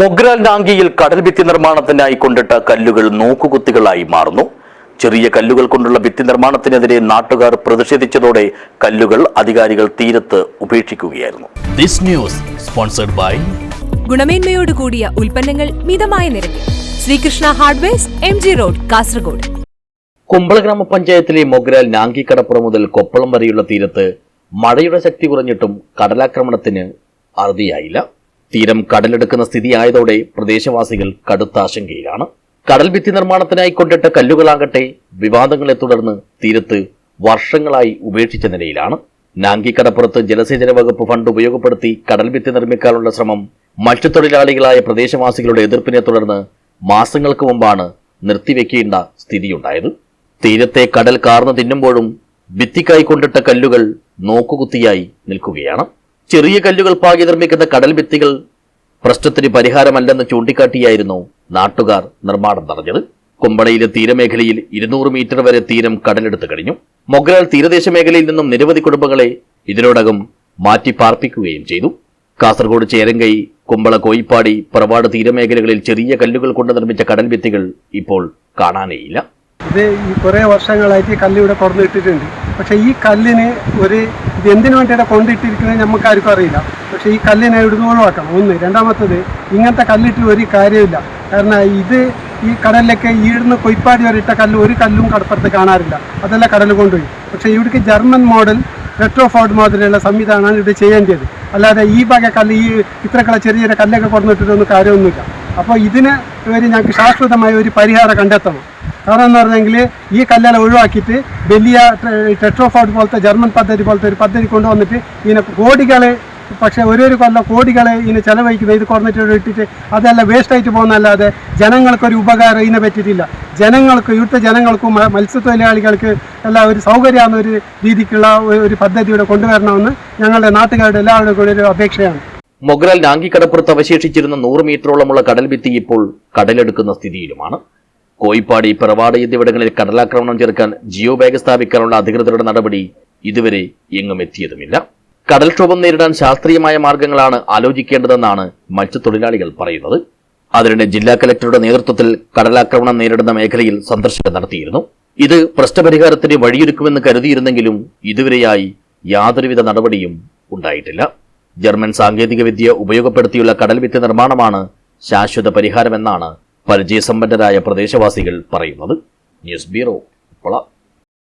മൊഗ്രാൽ നാങ്കിയിൽ കടൽ ഭിത്തി നിർമ്മാണത്തിനായി കൊണ്ടിട്ട കല്ലുകൾ നോക്കുകുത്തികളായി മാറുന്നു. ചെറിയ കല്ലുകൾ കൊണ്ടുള്ള ഭിത്തി നിർമ്മാണത്തിനെതിരെ നാട്ടുകാർ പ്രതിഷേധിച്ചതോടെ കല്ലുകൾ അധികാരികൾ തീരത്ത് ഉപേക്ഷിക്കുകയായിരുന്നു. This news sponsored by ഗുണമേന്മയോട് കൂടിയ ഉൽപ്പന്നങ്ങൾ മിതമായ നിരക്കിൽ. Sreekrishna hardwares M G road Kasaragod. Kumbla ഗ്രാമപഞ്ചായത്തിലെ മൊഗ്രാൽ നാങ്കിക്കടപ്പുറം മുതൽ കൊപ്പളം വരെയുള്ള തീരത്ത് മഴയുടെ ശക്തി കുറഞ്ഞിട്ടും കടലാക്രമണത്തിന് അറുതിയായില്ല. തീരം കടലെടുക്കുന്ന സ്ഥിതിയായതോടെ പ്രദേശവാസികൾ കടുത്ത ആശങ്കയിലാണ്. കടൽ ഭിത്തി നിർമ്മാണത്തിനായി കൊണ്ടിട്ട കല്ലുകളാകട്ടെ വിവാദങ്ങളെ തുടർന്ന് തീരത്ത് വർഷങ്ങളായി ഉപേക്ഷിച്ച നിലയിലാണ്. നാങ്കിക്കടപ്പുറത്ത് ജലസേചന വകുപ്പ് ഫണ്ട് ഉപയോഗപ്പെടുത്തി കടൽ ഭിത്തി നിർമ്മിക്കാനുള്ള ശ്രമം മത്സ്യത്തൊഴിലാളികളായ പ്രദേശവാസികളുടെ എതിർപ്പിനെ തുടർന്ന് മാസങ്ങൾക്ക് മുമ്പാണ് നിർത്തിവെക്കേണ്ട സ്ഥിതിയുണ്ടായത്. തീരത്തെ കടൽ കാർന്നു തിന്നുമ്പോഴും ഭിത്തിക്കായി കൊണ്ടിട്ട കല്ലുകൾ നോക്കുകുത്തിയായി നിൽക്കുകയാണ്. ചെറിയ കല്ലുകൾ പാകി നിർമ്മിക്കുന്ന കടൽ ഭിത്തികൾ പ്രശ്നത്തിന് പരിഹാരമല്ലെന്ന് ചൂണ്ടിക്കാട്ടിയായിരുന്നു നാട്ടുകാർ നിർമ്മാണം നടഞ്ഞത് കുമ്പളയിലെ തീരമേഖലയിൽ ഇരുന്നൂറ് മീറ്റർ വരെ തീരം കടലെടുത്തു കഴിഞ്ഞു. മൊഗ്രാൽ തീരദേശ മേഖലയിൽ നിന്നും നിരവധി കുടുംബങ്ങളെ ഇതിനോടകം മാറ്റി പാർപ്പിക്കുകയും ചെയ്തു. കാസർഗോഡ് ചേരങ്കൈ കുമ്പള കോയിപ്പാടി പറവാട് തീരമേഖലകളിൽ ചെറിയ കല്ലുകൾ കൊണ്ട് നിർമ്മിച്ച കടൽ ഭിത്തികൾ ഇപ്പോൾ കാണാനേയില്ല. ഇത് കുറേ വർഷങ്ങളായിട്ട് ഈ കല്ല് ഇവിടെ കൊണ്ടിട്ടിട്ടുണ്ട് പക്ഷേ ഈ കല്ലിന് ഒരു ഇത് എന്തിനു വേണ്ടിയിട്ട് കൊണ്ടിട്ടിരിക്കുന്നത് നമുക്ക് ആർക്കും അറിയില്ല. പക്ഷെ ഈ കല്ലിനെ ഇവിടുന്ന് ഒഴിവാക്കണം ഒന്ന്. രണ്ടാമത്തത് ഇങ്ങനത്തെ കല്ലിട്ട് ഒരു കാര്യമില്ല കാരണം ഇത് ഈ കടലിലൊക്കെ ഈടുന്ന് കൊയ്പ്പാടി വരെ ഇട്ട കല്ല് ഒരു കല്ലും കടപ്പുറത്ത് കാണാറില്ല. അതല്ല കടൽ കൊണ്ടുപോയി. പക്ഷേ ഇവിടേക്ക് ജർമ്മൻ മോഡൽ റെട്രോ റെട്രോഫോർഡ് മോഡലുള്ള സംവിധാനമാണ് ഇവിടെ ചെയ്യേണ്ടത്. അല്ലാതെ ഈ വക കല്ല് ഈ ഇത്രക്കുള്ള ചെറിയ ചെറിയ കല്ലൊക്കെ കൊണ്ടിട്ടൊന്നും കാര്യമൊന്നുമില്ല. അപ്പോൾ ഇതിന് ഒരു ഞങ്ങൾക്ക് ശാശ്വതമായ ഒരു പരിഹാരം കണ്ടെത്തണം. കാരണം എന്ന് പറഞ്ഞെങ്കിൽ ഈ കല്ലെല്ലാം ഒഴിവാക്കിയിട്ട് വലിയ ടെട്രോഫോർഡ് പോലത്തെ ജർമ്മൻ പദ്ധതി പോലത്തെ ഒരു പദ്ധതി കൊണ്ടുവന്നിട്ട് ഇതിനെ കോടികളെ പക്ഷേ ഓരോരു കൊല്ലം കോടികളെ ഇതിന് ചെലവഴിക്കുന്നത് ഇത് കുറഞ്ഞിട്ട് ഇട്ടിട്ട് അതെല്ലാം വേസ്റ്റായിട്ട് പോകുന്നതല്ലാതെ ജനങ്ങൾക്കൊരു ഉപകാരം ഇതിനെ പറ്റിയിട്ടില്ല. ജനങ്ങൾക്ക് ഇവിടുത്തെ ജനങ്ങൾക്കും മത്സ്യത്തൊഴിലാളികൾക്ക് എല്ലാം ഒരു സൗകര്യമാകുന്ന ഒരു രീതിക്കുള്ള ഒരു- ഒരു പദ്ധതി ഇവിടെ കൊണ്ടുവരണമെന്ന് ഞങ്ങളുടെ നാട്ടുകാരുടെ എല്ലാവരുടെയും കൂടി ഒരു അപേക്ഷയാണ്. മൊഗ്രാൽ നാങ്കിക്കടപ്പുറത്ത് അവശേഷിച്ചിരുന്ന നൂറ് മീറ്ററോളമുള്ള കടൽ ഭിത്തി ഇപ്പോൾ കടലെടുക്കുന്ന സ്ഥിതിയിലുമാണ്. കോയിപ്പാടി പിറവാട് എന്നിവിടങ്ങളിൽ കടലാക്രമണം ചെറുക്കാൻ ജിയോ ബാഗ് സ്ഥാപിക്കാനുള്ള അധികൃതരുടെ നടപടി ഇതുവരെ എങ്ങും എത്തിയതുമില്ല. കടൽക്ഷോഭം നേരിടാൻ ശാസ്ത്രീയമായ മാർഗങ്ങളാണ് ആലോചിക്കേണ്ടതെന്നാണ് മത്സ്യത്തൊഴിലാളികൾ പറയുന്നത്. അതിനിടെ ജില്ലാ കലക്ടറുടെ നേതൃത്വത്തിൽ കടലാക്രമണം നേരിടുന്ന മേഖലയിൽ സന്ദർശനം നടത്തിയിരുന്നു. ഇത് പ്രശ്നപരിഹാരത്തിന് വഴിയൊരുക്കുമെന്ന് കരുതിയിരുന്നെങ്കിലും ഇതുവരെയായി യാതൊരുവിധ നടപടിയും ഉണ്ടായിട്ടില്ല. ജർമ്മൻ സാങ്കേതികവിദ്യ ഉപയോഗപ്പെടുത്തിയുള്ള കടൽ നിർമ്മാണമാണ് ശാശ്വത പരിഹാരമെന്നാണ് പരിചയസമ്പന്നരായ പ്രദേശവാസികൾ പറയുന്നത് ന്യൂസ് ബ്യൂറോ